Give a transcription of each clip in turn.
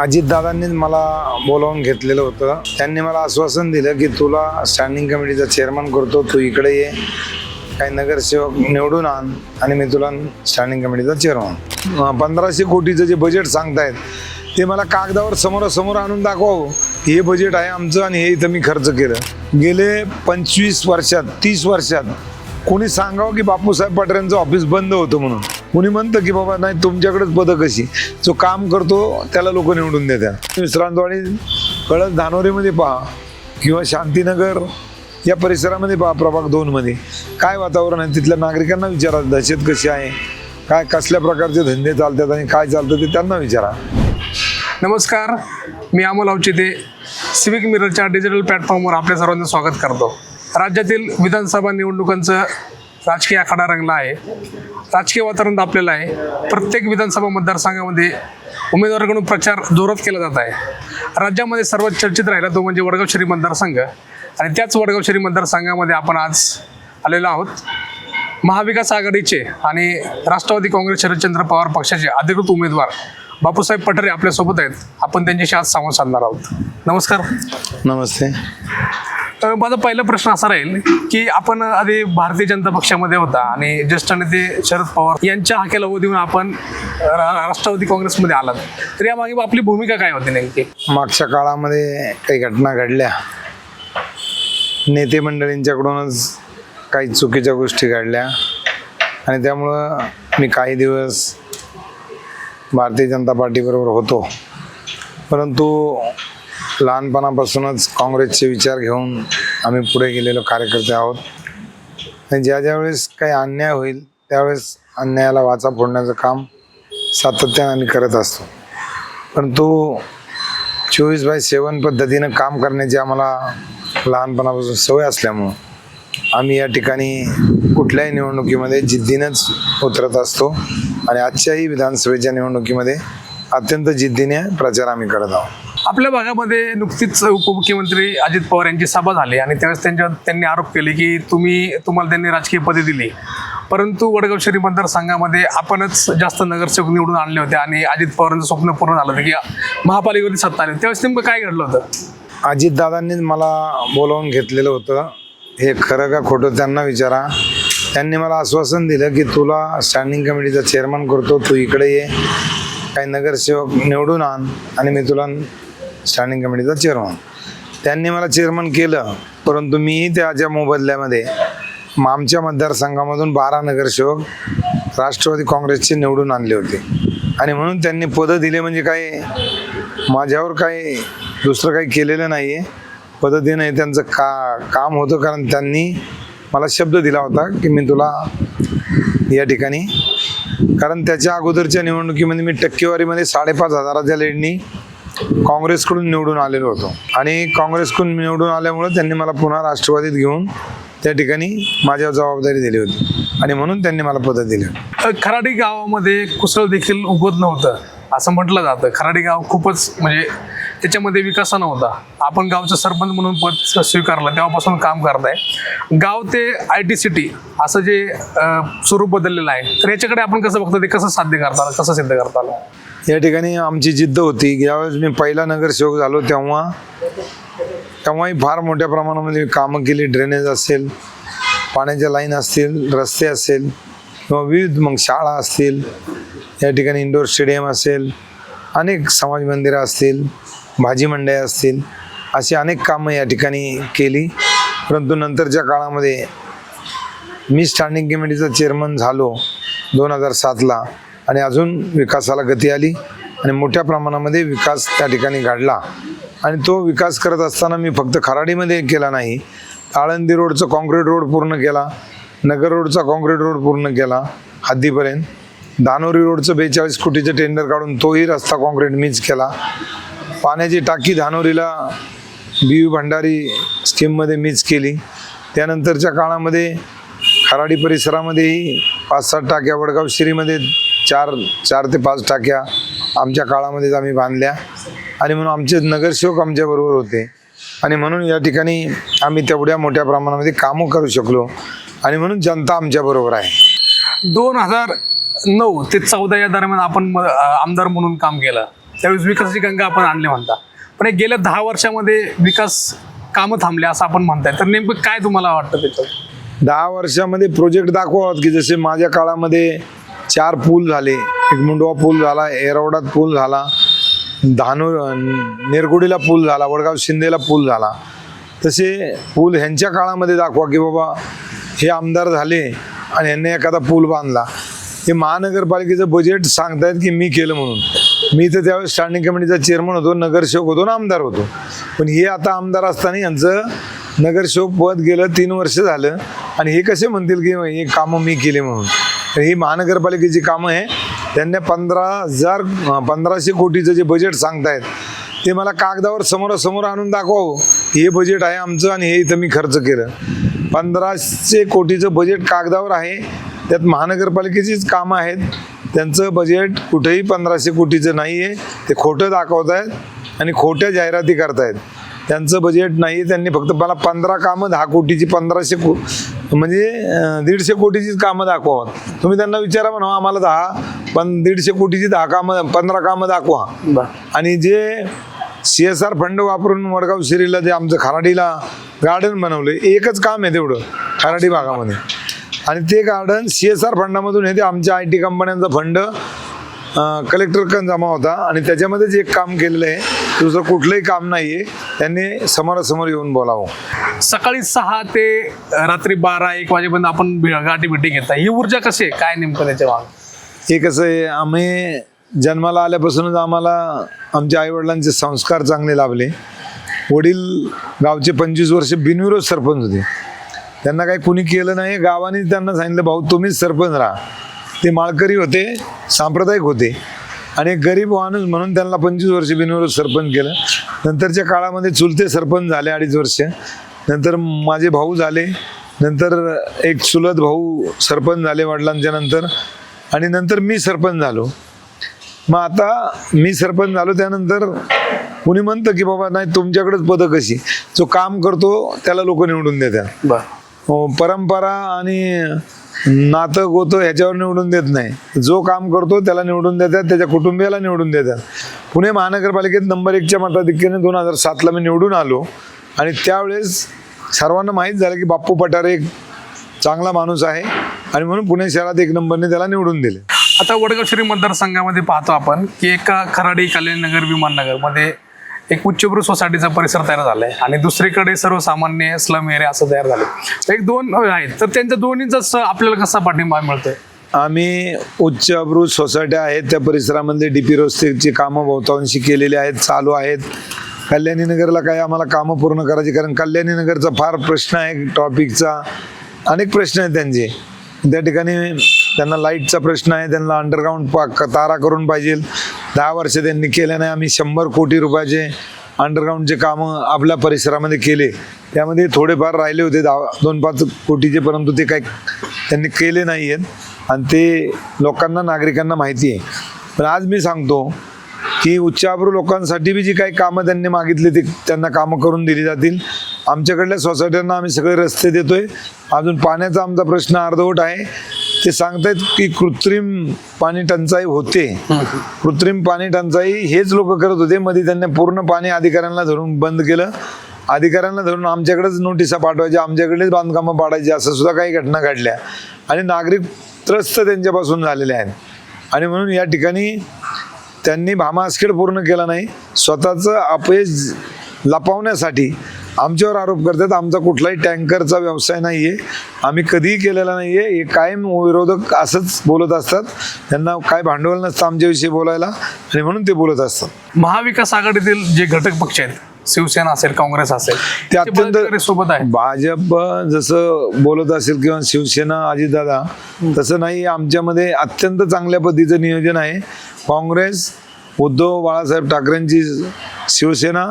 अजितदादांनीच मला बोलावून घेतलेलं होतं. त्यांनी मला आश्वासन दिलं की तुला स्टँडिंग कमिटीचा चेअरमन करतो तू इकडे ये काही नगरसेवक निवडून आण आणि मी तुला स्टँडिंग कमिटीचा चेअरमन पंधराशे कोटीचं जे बजेट सांगतायत ते मला कागदावर समोरासमोर आणून दाखवावं. हे बजेट आहे आमचं आणि हे इथं मी खर्च केलं. गेले पंचवीस वर्षात तीस वर्षात कोणी सांगावं की बापूसाहेब पटऱ्यांचं ऑफिस बंद होतं म्हणून? कोणी म्हणतं की बाबा नाही तुमच्याकडेच पदं कशी? जो काम करतो त्याला लोक निवडून देतात विश्रांतवाडी कळस धानोरीमध्ये पहा किंवा शांतीनगर या परिसरामध्ये पहा प्रभाग दोनमध्ये. काय वातावरण आहे? तिथल्या नागरिकांना विचारा दहशत कशी आहे? काय कसल्या प्रकारचे धंदे चालतात आणि काय चालतं ते त्यांना विचारा. नमस्कार मी अमोल अवचिते सिविक मिररच्या डिजिटल प्लॅटफॉर्मवर आपल्या सर्वांचं स्वागत करतो. राज्यातील विधानसभा निवडणुकांचं राजकीय आखाडा रंगला आहे. राजकीय वातावरण दापलेलं आहे. प्रत्येक विधानसभा मतदारसंघामध्ये उमेदवाराकडून प्रचार जोरात केला जात आहे. राज्यामध्ये सर्वात चर्चित राहिला तो म्हणजे वडगाव शहरी मतदारसंघ. आणि त्याच वडगाव शहरी मतदारसंघामध्ये आपण आज आलेलो आहोत. महाविकास आघाडीचे आणि राष्ट्रवादी काँग्रेस शरदचंद्र पवार पक्षाचे अधिकृत उमेदवार बापूसाहेब पठारे आपल्यासोबत आहेत. आपण त्यांच्याशी आज संवाद साधणार आहोत. नमस्कार. नमस्ते. माझा पहिला प्रश्न असा राहील की आपण आधी भारतीय जनता पक्षामध्ये होता आणि ज्येष्ठ नेते शरद पवार यांच्या हाकेला उ देऊन आपण रा- राष्ट्रवादी काँग्रेसमध्ये आलात. तर यामागे आपली भूमिका काय होती नेमकी? मागच्या काळामध्ये काही घटना घडल्या. नेते मंडळींच्याकडूनच काही चुकीच्या गोष्टी घडल्या. आणि त्यामुळं मी काही दिवस भारतीय जनता पार्टीबरोबर होतो. परंतु लहानपणापासूनच काँग्रेसचे विचार घेऊन आम्ही पुढे गेलेलो कार्यकर्ते आहोत. आणि ज्या ज्या वेळेस काही अन्याय होईल त्यावेळेस अन्यायाला वाचा फोडण्याचं काम सातत्याने आम्ही करत असतो. परंतु चोवीस बाय सेवन पद्धतीनं काम करण्याची आम्हाला लहानपणापासून सवय असल्यामुळं आम्ही या ठिकाणी कुठल्याही निवडणुकीमध्ये जिद्दीनंच उतरत असतो आणि आजच्याही विधानसभेच्या निवडणुकीमध्ये अत्यंत जिद्दीने प्रचार आम्ही करत आहोत. आपल्या भागामध्ये नुकतीच उपमुख्यमंत्री अजित पवार यांची सभा झाली आणि त्यावेळेस त्यांच्या त्यांनी आरोप केले की तुम्ही तुम्हाला त्यांनी राजकीय पदे दिली. परंतु वडगाव शहरी मतदारसंघामध्ये आपणच जास्त नगरसेवक निवडून आणले होते आणि अजित पवारांचं स्वप्न पूर्ण झालं होतं की महापालिकेवरती सत्ता आली. त्यावेळेस नेमकं काय घडलं होतं? अजितदादांनीच मला बोलावून घेतलेलं होतं. हे खरं का खोटं त्यांना विचारा. त्यांनी मला आश्वासन दिलं की तुला स्टँडिंग कमिटीचा चेअरमन करतो. तू इकडे ये. काही नगरसेवक निवडून आण आणि मी तुला स्टँडिंग कमिटीचा चेअरमन त्यांनी मला चेअरमन केलं परंतु मीही त्याच्या मोबदल्यामध्ये आमच्या मतदारसंघामधून बारा नगरसेवक राष्ट्रवादी काँग्रेसचे निवडून आणले होते. आणि म्हणून त्यांनी पदं दिले म्हणजे काय? माझ्यावर काही दुसरं काही केलेलं नाही आहे पदं देणं हे त्यांचं का काम होतं कारण त्यांनी मला शब्द दिला होता की मी तुला या ठिकाणी कारण त्याच्या अगोदरच्या निवडणुकीमध्ये मी टक्केवारीमध्ये साडेपाच हजाराच्या लेडनी काँग्रेसकडून निवडून आलेलो होतो. आणि काँग्रेसकडून निवडून आल्यामुळं त्यांनी मला पुन्हा राष्ट्रवादीत घेऊन त्या ठिकाणी माझ्यावर जबाबदारी दिली होती. आणि म्हणून त्यांनी मला पदं दिली. खराडी गावामध्ये कुसळ देखील उगवत नव्हतं असं म्हटलं जातं. खराडी गाव खूपच म्हणजे त्याच्यामध्ये विकास नव्हता. आपण गावचं सरपंच म्हणून पद स्वीकारलं तेव्हापासून काम करताय. गाव ते आय टी सिटी असं जे स्वरूप बदललेलं आहे. तर याच्याकडे आपण कसं बघतो ते कसं साध्य करता आलं कसं सिद्ध करता आलं? या ठिकाणी आमची जिद्द होती. की ज्यावेळेस मी पहिला नगरसेवक झालो तेव्हा. तेव्हाही फार मोठ्या प्रमाणामध्ये कामं केली. ड्रेनेज असेल पाण्याच्या लाईन असतील रस्ते असेल किंवा विविध मग शाळा असतील या ठिकाणी इंडोर स्टेडियम असेल अनेक समाज मंदिरं असतील भाजी मंडया असतील अशी अनेक कामं या ठिकाणी केली. परंतु नंतरच्या काळामध्ये मी स्टँडिंग कमिटीचा चेअरमन झालो दोन हजार सातला. आणि अजून विकासाला गती आली आणि मोठ्या प्रमाणामध्ये विकास त्या ठिकाणी घडला. आणि तो विकास करत असताना मी फक्त खराडीमध्ये केला नाही आळंदी रोडचं कॉन्क्रीट रोड पूर्ण केला नगर रोडचा कॉन्क्रीट रोड पूर्ण केला हद्दीपर्यंत. दानोरी रोडचं बेचाळीस कोटीचं टेंडर काढून तोही रस्ता कॉन्क्रीट मीच केला. पाण्याची टाकी धानोरीला बी भंडारी स्कीममध्ये मीच केली. त्यानंतरच्या काळामध्ये खराडी परिसरामध्येही पाच सात टाक्या वडगाव शिरीमध्ये चार चार ते पाच टाक्या आमच्या काळामध्येच आम्ही बांधल्या. आणि म्हणून आमचे नगरसेवक आमच्याबरोबर होते. आणि म्हणून या ठिकाणी आम्ही तेवढ्या मोठ्या प्रमाणामध्ये कामं करू शकलो. आणि म्हणून जनता आमच्याबरोबर आहे. दोन हजार नऊ ते चौदा या दरम्यान आपण आमदार म्हणून काम केलं. त्यावेळेस विकासाची गंगा आपण आणली म्हणता. पण हे गेल्या दहा वर्षामध्ये विकास कामं थांबले असं आपण म्हणताय. तर नेमकं काय तुम्हाला वाटतं त्याच्यात दहा वर्षामध्ये प्रोजेक्ट दाखवावं की जसे माझ्या काळामध्ये चार पूल झाले. एक मुंडवा पूल झाला एरवडात पूल झाला धानूर निरगुडीला पूल झाला वडगाव शिंदेला पूल झाला. तसे पूल ह्यांच्या काळामध्ये दाखवा की बाबा हे आमदार झाले आणि ह्यांनी एखादा पूल बांधला. हे महानगरपालिकेचं बजेट सांगतायत की मी केलं म्हणून. मी तर त्यावेळेस स्टँडिंग कमिटीचा चेअरमन होतो नगरसेवक होतो ना आमदार होतो. पण हे आता आमदार असताना यांचं नगरसेवक पद गेलं तीन वर्ष झालं. आणि हे कसे म्हणतील की हे कामं मी केले म्हणून. ही महानगरपालिकेची कामं आहे. त्यांनी पंधरा हजार पंधराशे कोटीचं जे बजेट सांगतायत ते मला कागदावर समोरासमोर आणून दाखवावं. हे बजेट आहे आमचं आणि हे इथं मी खर्च केलं. पंधराशे कोटीचं बजेट कागदावर आहे. त्यात महानगरपालिकेचीच कामं आहेत. त्यांचं बजेट कुठेही पंधराशे कोटीचं नाही आहे ते खोटं दाखवत आहेत आणि खोट्या जाहिराती करतायत. त्यांचं बजेट नाही त्यांनी फक्त मला पंधरा कामं दहा कोटीची पंधराशे को म्हणजे दीडशे कोटीचीच कामं दाखवावं. तुम्ही त्यांना विचारा म्हणा आम्हाला दहा पण दीडशे कोटीची दहा कामं पंधरा कामं दाखवा. आणि जे सी एस आर फंड वापरून वडगाव शिरीला जे आमचं खराडीला गार्डन बनवलं एकच काम आहे तेवढं खराडी भागामध्ये. आणि ते गार्डन सी एस आर फंडामधून हे ते आमच्या आय टी कंपन्यांचा फंड कलेक्टरकडे जमा होता. आणि त्याच्यामध्येच एक काम केलेलं आहे दुसरं कुठलंही काम नाही आहे त्यांनी समोरासमोर येऊन बोलावं. सकाळी सहा ते रात्री बारा एक वाजेपर्यंत आपण गाठी भेटी घेता. ही ऊर्जा कशी आहे? काय नेमकं त्याच्यामागे? हे कसं आहे आम्ही जन्माला आल्यापासूनच आम्हाला आमच्या आईवडिलांचे संस्कार चांगले लाभले. वडील गावचे पंचवीस वर्ष बिनविरोध सरपंच होते. त्यांना काही कुणी केलं नाही. गावाने त्यांना सांगितलं भाऊ तुम्हीच सरपंच राहा. ते माळकरी होते सांप्रदायिक होते. आणि एक गरीब माणूस म्हणून त्यांना पंचवीस वर्ष बिनविरोध सरपंच केलं. नंतरच्या काळामध्ये चुलते सरपंच झाले अडीच वर्ष. नंतर माझे भाऊ झाले. नंतर एक चुलत भाऊ सरपंच झाले वडिलांच्या नंतर. आणि नंतर मी सरपंच झालो. मग आता मी सरपंच झालो त्यानंतर कुणी म्हणतं की बाबा नाही तुमच्याकडेच पदं कशी? जो काम करतो त्याला लोक निवडून देतात. हो, परंपरा आणि नातं गोतं ह्याच्यावर निवडून देत नाही. जो काम करतो त्याला निवडून देतात त्याच्या कुटुंबियाला निवडून देतात. पुणे महानगरपालिकेत नंबर एकच्या मताधिक्याने दोन हजार सातला मी निवडून आलो आणि त्यावेळेस सर्वांना माहीत झालं की बाप्पू पठारे एक चांगला माणूस आहे आणि म्हणून पुणे शहरात एक नंबरने त्याला निवडून दिले. आता वडगाव श्री मतदारसंघामध्ये पाहतो आपण की एका खराडी कल्याणनगर विमाननगरमध्ये एक उच्चभ्रू सोसायटीचा परिसर तयार झालाय आणि दुसरीकडे सर्वसामान्य स्लम एरिया असं तयार झालं एक दोन आहेत. तर त्यांच्या दोन्हीचा आपल्याला कसा पाठिंबा मिळतोय? आम्ही उच्च अब्रूज सोसायट्या आहेत. त्या परिसरामध्ये डी पी रस्तेची कामं बहुतांशी केलेली आहेत चालू आहेत. कल्याणी नगरला काही आम्हाला कामं पूर्ण करायची कारण कल्याणी नगरचा फार प्रश्न आहे टॉपिकचा. अनेक प्रश्न आहेत त्यांचे. त्या ठिकाणी त्यांना लाईटचा प्रश्न आहे त्यांना अंडरग्राऊंड पा तारा करून पाहिजे. दहा वर्ष त्यांनी केल्या नाही. आम्ही शंभर कोटी रुपयाचे अंडरग्राऊंडचे कामं आपल्या परिसरामध्ये केले. त्यामध्ये थोडेफार राहिले होते दहा दोन पाच कोटीचे परंतु ते काही त्यांनी केले नाही आहेत. आणि ते लोकांना नागरिकांना माहिती आहे. पण आज मी सांगतो की उच्चाभ्रू लोकांसाठी बी जी काही कामं त्यांनी मागितली ती त्यांना कामं करून दिली जातील. आमच्याकडल्या सोसायट्यांना आम्ही सगळे रस्ते देतोय. अजून पाण्याचा आमचा प्रश्न अर्धवट आहे. ते सांगतायत की कृत्रिम पाणी टंचाई होते. कृत्रिम पाणी टंचाई हेच लोक करत होते. मध्ये त्यांनी पूर्ण पाणी अधिकाऱ्यांना धरून बंद केलं. अधिकाऱ्यांना धरून आमच्याकडेच नोटिसा पाठवायच्या आमच्याकडेच बांधकामं पाडायची असं सुद्धा काही घटना घडल्या. आणि नागरिक त्रस्त त्यांच्यापासून झालेले आहेत. आणि म्हणून या ठिकाणी त्यांनी भामास्खेड पूर्ण केला नाही. स्वतःचं अपयश लपवण्यासाठी आमच्यावर आरोप करतात आमचा कुठलाही टँकरचा व्यवसाय नाही आहे आम्ही कधीही केलेला नाही आहे हे कायम विरोधक असंच बोलत असतात. त्यांना काय भांडवल नसतं आमच्याविषयी बोलायला. आणि म्हणून ते बोलत असतात. महाविकास आघाडीतील जे घटक पक्ष आहेत शिवसेना असेल काँग्रेस असेल ते अत्यंत सोबत आहे भाजप जसं बोलत असेल किंवा शिवसेना अजितदादा तसं नाही आमच्यामध्ये अत्यंत चांगल्या पद्धतीचं नियोजन आहे. काँग्रेस उद्धव बाळासाहेब ठाकरेंची शिवसेना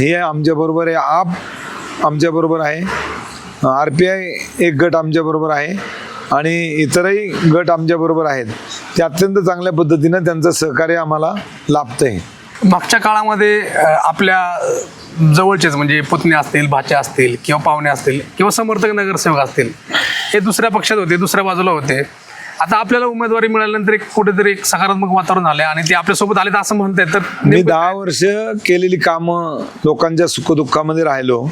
हे आमच्याबरोबर आहे आप आमच्याबरोबर आहे. आर पी आय एक गट आमच्याबरोबर आहे आणि इतरही गट आमच्याबरोबर आहेत. ते अत्यंत चांगल्या पद्धतीनं त्यांचं सहकार्य आम्हाला लाभतं आहे मागच्या काळामध्ये आपल्या जवळचेच म्हणजे पुतणे असतील भाच्या असतील किंवा पाहुणे असतील किंवा समर्थक नगरसेवक असतील हे दुसऱ्या पक्षात होते दुसऱ्या बाजूला होते. आता आपल्याला उमेदवारी मिळाल्यानंतर एक कुठेतरी एक सकारात्मक वातावरण झालंय आणि ते आपल्यासोबत आले असं म्हणताय तर मी दहा वर्ष केलेली कामं लोकांच्या सुखदुःखामध्ये राहिलो.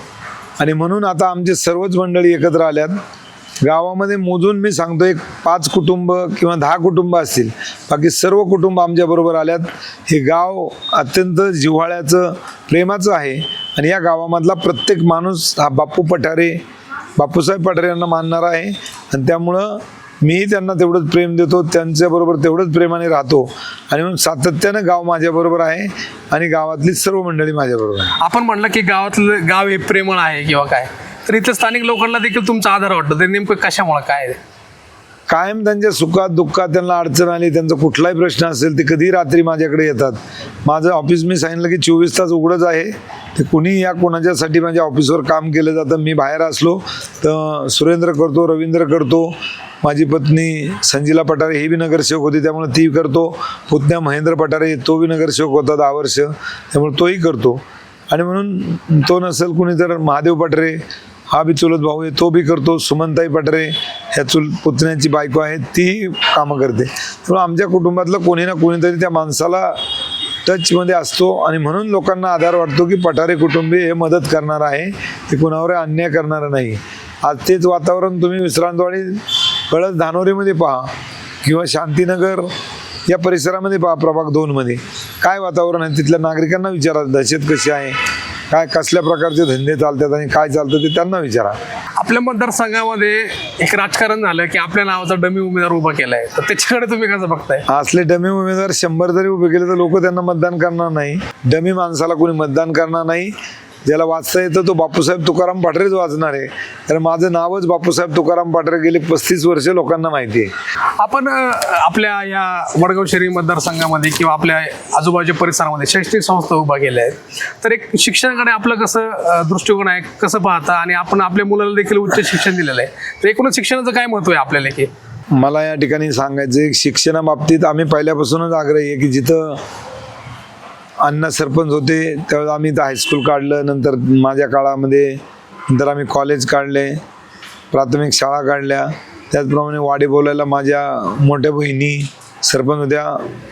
आणि म्हणून आता आमचे सर्वच मंडळी एकत्र आल्यात. गावामध्ये मोजून मी सांगतो एक पाच कुटुंब किंवा दहा कुटुंब असतील. बाकी सर्व कुटुंब आमच्याबरोबर आल्यात. हे गाव अत्यंत जिव्हाळ्याचं प्रेमाचं आहे. आणि या गावामधला प्रत्येक माणूस हा बापू पठारे बापूसाहेब पठारे यांना मानणारा आहे. आणि त्यामुळं मीही त्यांना तेवढंच प्रेम देतो त्यांच्याबरोबर तेवढंच प्रेमाने राहतो. आणि म्हणून सातत्यानं गाव माझ्याबरोबर आहे आणि गावातली सर्व मंडळी माझ्याबरोबर आहे. आपण म्हणलं की गावातलं गाव हे प्रेमळ आहे किंवा काय? तर इथं स्थानिक लोकांना देखील तुमचा आधार वाटतो. ते नेमकं कशामुळे काय आहे? कायम त्यांच्या सुखात दुःखात त्यांना अडचण आली त्यांचा कुठलाही प्रश्न असेल ते कधी रात्री माझ्याकडे येतात. माझं ऑफिस मी सांगितलं की चोवीस तास उघडंच आहे. ते कुणी या कोणाच्यासाठी माझ्या ऑफिसवर काम केलं जातं मी बाहेर असलो तर सुरेंद्र करतो रवींद्र करतो. माझी पत्नी संजीला पठारे ही बी नगरसेवक होती त्यामुळे ती करतो. पुतण्या महेंद्र पठारे तो बी नगरसेवक होता दहा वर्ष त्यामुळे तोही करतो. आणि म्हणून तो नसेल कुणी तर महादेव पटरे हा बी चुलत भाऊ आहे तो बी करतो. सुमनताई पटरे ह्या चुल पुतण्याची बायको आहे ती कामं करते. त्यामुळे आमच्या कुटुंबातलं कोणी ना कोणीतरी त्या माणसाला टचमध्ये असतो आणि म्हणून लोकांना आधार वाटतो की पठारे कुटुंबीय हे मदत करणार आहे. ते कुणावर अन्याय करणारं नाही. आज तेच वातावरण तुम्ही विश्रांतवाडी कळस धानोरीमध्ये पहा किंवा शांतीनगर या परिसरामध्ये पहा प्रभाग दोनमध्ये. काय वातावरण आहे? तिथल्या नागरिकांना विचारा दहशत कशी आहे? काय कसल्या प्रकारचे धंदे चालतात आणि काय चालतं ते त्यांना विचारा. आपल्या मतदारसंघामध्ये एक राजकारण झालं की आपल्या नावाचा डमी उमेदवार उभा केलाय. तर त्याच्याकडे तुम्ही कसं बघताय? असले डमी उमेदवार शंभर जरी उभे केले तर लोक त्यांना मतदान करणार नाही. डमी माणसाला कोणी मतदान करणार नाही. ज्याला वाचता येतं तो बापूसाहेब तुकाराम पाटरेच वाचणार आहे. तर माझं नावच बापूसाहेब तुकाराम पाटरे गेले पस्तीस वर्ष लोकांना माहिती आहे. आपण आपल्या या वडगाव शहरी मतदारसंघामध्ये किंवा आपल्या आजूबाजूच्या परिसरामध्ये शैक्षणिक संस्था उभा केल्या आहेत. तर एक शिक्षणाकडे आपलं कसं दृष्टिकोन आहे कसं पाहता? आणि आपण आपल्या मुलाला देखील उच्च शिक्षण दिलेलं आहे. तर एकूणच शिक्षणाचं काय महत्त्व आहे आपल्याला की मला या ठिकाणी सांगायचं शिक्षणाबाबतीत आम्ही पहिल्यापासूनच आग्रही आहे की जिथं अण्णा सरपंच होते त्यावेळेस आम्ही इथं हायस्कूल काढलं नंतर माझ्या काळामध्ये नंतर आम्ही कॉलेज काढले प्राथमिक शाळा काढल्या. त्याचप्रमाणे वाडी बोलायला माझ्या मोठ्या बहिणी सरपंच होत्या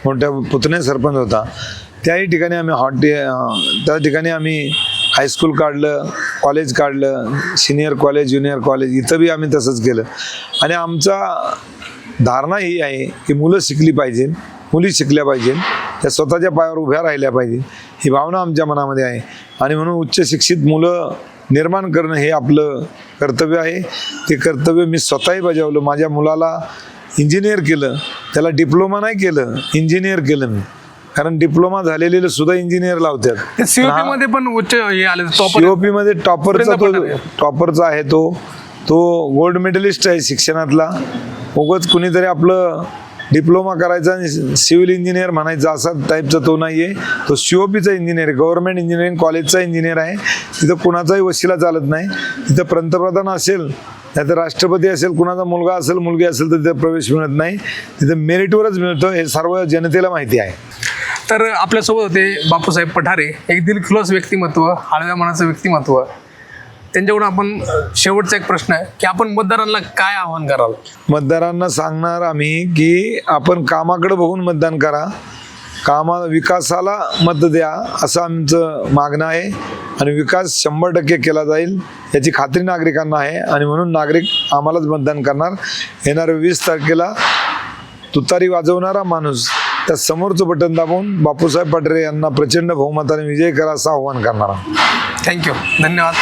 मोठ्या पुतणे सरपंच होता. त्याही ठिकाणी आम्ही हॉट त्या ठिकाणी आम्ही हायस्कूल काढलं कॉलेज काढलं सिनियर कॉलेज ज्युनियर कॉलेज इथं बी आम्ही तसंच केलं. आणि आमचा धारणा ही आहे की मुलं शिकली पाहिजे मुली शिकल्या पाहिजे त्या स्वतःच्या पायावर उभ्या राहिल्या पाहिजे. ही भावना आमच्या मनामध्ये आहे. आणि म्हणून उच्च शिक्षित मुलं निर्माण करणं हे आपलं कर्तव्य आहे. ते कर्तव्य मी स्वतःही बजावलं. माझ्या मुलाला इंजिनियर केलं. त्याला डिप्लोमा नाही केलं. इंजिनियर केलं मी. कारण डिप्लोमा झालेले सुद्धा इंजिनियर लावतात. सीओपी मध्ये पण उच्च हे आले. टॉपर सीओपी मध्ये टॉपरचा तो टॉपरचा आहे. तो. तो गोल्ड मेडलिस्ट आहे शिक्षणातला. उगच कुणीतरी आपलं डिप्लोमा करायचा आणि सिव्हिल इंजिनियर म्हणायचा असा टाईपचा तो नाही आहे तो सीओपीचा इंजिनियर आहे. गव्हर्नमेंट इंजिनिअरिंग कॉलेजचा इंजिनियर आहे. तिथं कुणाचाही वशिला चालत नाही. तिथं पंतप्रधान असेल नाही तर राष्ट्रपती असेल कुणाचा मुलगा असेल मुलगी असेल तर तिथं प्रवेश मिळत नाही. तिथं मेरिटवरच मिळतो हे सर्व जनतेला माहिती आहे. तर आपल्यासोबत होते बापूसाहेब पठारे. एक दिलखुलास व्यक्तिमत्व हळव्या मनाचं व्यक्तिमत्व. त्यांच्याकडून आपण शेवटचा एक प्रश्न आहे की आपण मतदारांना काय आव्हान कराल? मतदारांना सांगणार आम्ही की आपण कामाकडे बघून मतदान करा. कामा विकासाला मत द्या असं आमचं मागणं आहे. आणि विकास शंभर टक्के केला जाईल याची खात्री नागरिकांना आहे. आणि म्हणून नागरिक आम्हालाच मतदान करणार. येणाऱ्या वीस तारखेला तुतारी वाजवणारा माणूस त्या समोरचं बटन दाबून बापूसाहेब पटरे यांना प्रचंड बहुमताने विजय करा असं आव्हान करणारा थँक्यू धन्यवाद.